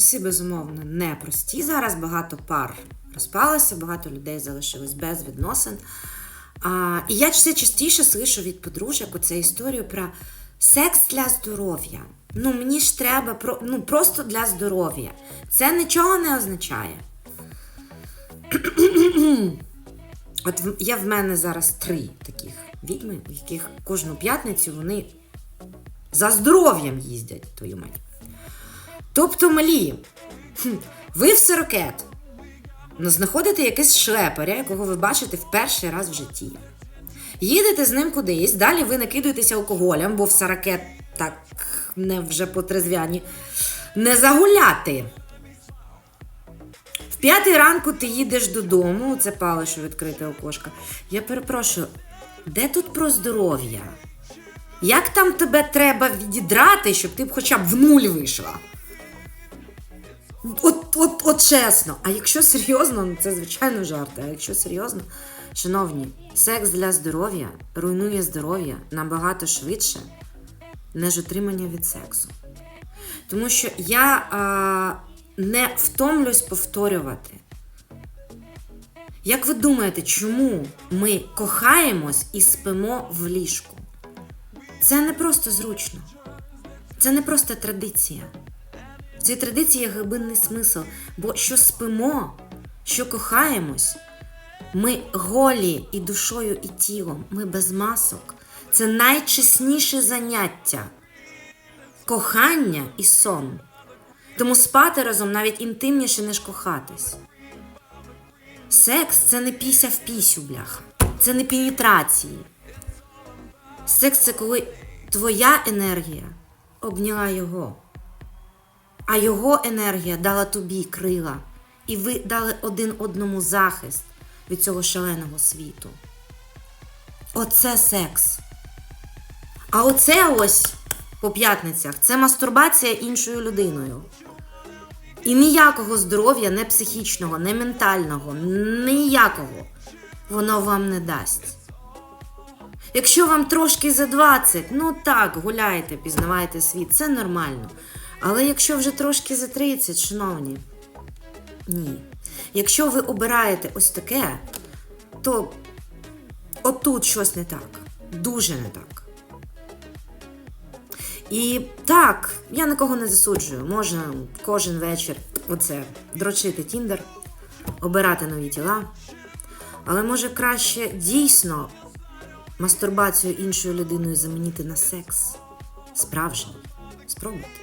часи, безумовно, непрості. Зараз багато пар розпалося, багато людей залишилось без відносин. А, і я все частіше слышу від подружок оцю історію про секс для здоров'я. Ну, мені ж треба про, ну, просто для здоров'я. Це нічого не означає. От є в мене зараз три таких відьми, в яких кожну п'ятницю вони за здоров'ям їздять, твою мать. Тобто, малі, хм, ви в сорокет ну, знаходите якийсь шлеперя, якого ви бачите в перший раз в житті. Їдете з ним кудись, далі ви накидуєтеся алкоголем, бо в сорокет так не вже по трезвяні. Не загуляти. В п'ятий ранку ти їдеш додому, це палиш у відкрите окошко. Я перепрошую, де тут про здоров'я? Як там тебе треба відідрати, щоб ти б хоча б в нуль вийшла? От, от, от чесно. А якщо серйозно, ну це звичайно жарти. А якщо серйозно, шановні, секс для здоров'я руйнує здоров'я набагато швидше, ніж отримання від сексу. Тому що я а, не втомлюсь повторювати. Як ви думаєте, чому ми кохаємось і спимо в ліжку? Це не просто зручно, це не просто традиція. В цій традиції є глибинний смисл, бо що спимо, що кохаємось, ми голі і душою, і тілом, ми без масок. Це найчесніше заняття кохання і сон. Тому спати разом навіть інтимніше, ніж кохатись. Секс це не піся в пісю, бляха. Це не пенетрації. Секс це коли твоя енергія обняла його, а його енергія дала тобі крила, і ви дали один одному захист від цього шаленого світу. Оце секс. А оце ось по п'ятницях це мастурбація іншою людиною. І ніякого здоров'я, не психічного, не ментального, ніякого воно вам не дасть. Якщо вам трошки за 20, ну так, гуляйте, пізнавайте світ, це нормально. Але якщо вже трошки за 30, шановні, ні. Якщо ви обираєте ось таке, то отут щось не так. Дуже не так. І так, я нікого не засуджую. Можна кожен вечір оце дрочити Тіндер, обирати нові тіла. Але може краще дійсно мастурбацію іншою людиною замінити на секс. Справжній. Спробуйте.